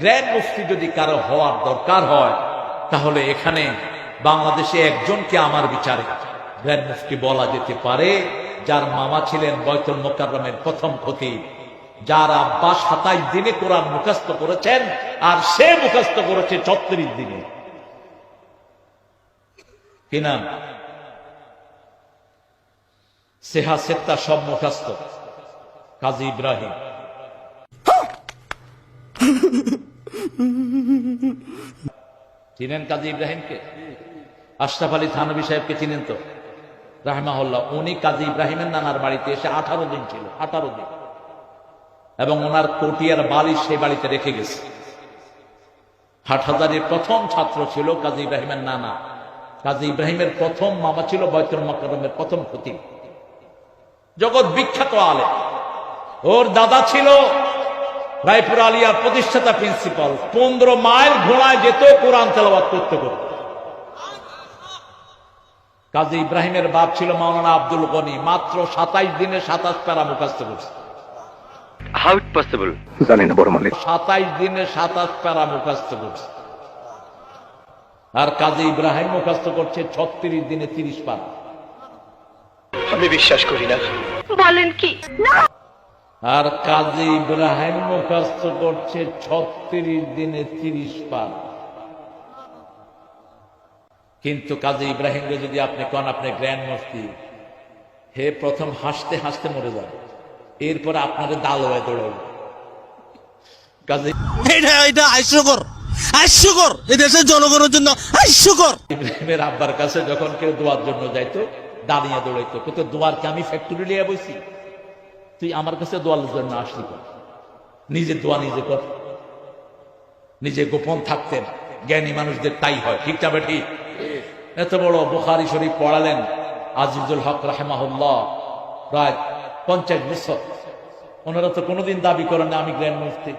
Grand মুফতি যদি কারও হওয়ার দরকার হয়, তাহলে এখানে বাংলাদেশে একজনকে আমার বিচারে। গ্র্যান্ড মুফতি বলা যেতে পারে, যার মামা ছিলেন বয়তুল মোকাররমের প্রথম ক্ষতি যার আব্বা সাতাইশ দিনে কোরআন মুখস্থ করেছেন, আর সে মুখস্থ করেছে ছত্রিশ দিনে। কিনা সেহা সেত্তা সব মুখস্থ। কাজী ইব্রাহিম। চিনেন কাজী ইব্রাহিমকে? আশরাফ আলী থানবী সাহেবকে চিনেন তো? রাহমাহুল্লাহ, উনি কাজী ইব্রাহিমের নানার বাড়িতে এসে আঠারো দিন ছিল, আঠারো দিন। এবং ওনার কটিয়ার বালিশ সেই বাড়িতে রেখে গেছে। হাটহাজারির প্রথম ছাত্র ছিল কাজী ইব্রাহিমের নানা। কাজী ইব্রাহিমের প্রথম মামা ছিল বৈতুল মকরমের প্রথম ক্ষতি জগৎ বিখ্যাত আলে ওর দাদা ছিল রায়পুর আলিয়ার প্রতিষ্ঠাতা প্রিন্সিপাল পনেরো মাইল ঘোড়ায় যেত কোরআন তেলাবাদ করতে করতে কাজী ইব্রাহিমের বাপ ছিল মাওলানা আব্দুল গনি মাত্র সাতাইশ দিনে সাতাশ প্যারা মুখাস্ত করছে? জানি না বড় মালিক। সাতাইশ দিনে সাতাশ প্যারা মুখাস্ত করছে। আর কাজী ইব্রাহিম মুখাস্ত করছে ছত্রিশ দিনে তিরিশ পারা আমি বিশ্বাস করি না। বলেন কি? আর কাজী ইব্রাহিম মুখাস্ত করছে ছত্রিশ দিনে তিরিশ পার কিন্তু কাজী ইব্রাহিমকে যদি আপনি কন আপনি গ্র্যান্ড মুফতি হে প্রথম হাসতে হাসতে মরে যাবে। এরপরে আপনাদের দাল হয়ে দৌড়াবে। কাজী এটা এটা হাস্যকর হাস্যকর। এই দেশের জনগণের জন্য হাস্যকর। ইব্রাহিমের আব্বার কাছে যখন কেউ দোয়ার জন্য যাইতো দাঁড়িয়ে দৌড়াইতো। কিন্তু দোয়ারকে আমি ফ্যাক্টরি লিয়ে বসি তুই আমার কাছে দোয়াল জন্য আসলি কর। নিজে দোয়া নিজে কর। নিজে গোপন থাকতেন জ্ঞানী মানুষদের তাই হয়। ঠিক যাবে ঠিক এত বড় বোখারি শরীফ পড়ালেন আজিজুল হক রাহেমাহুল্লাহ প্রায় পঞ্চাশ বছর। ওনারা তো কোনোদিন দাবি করেন না আমি গ্র্যান্ড মুফতি।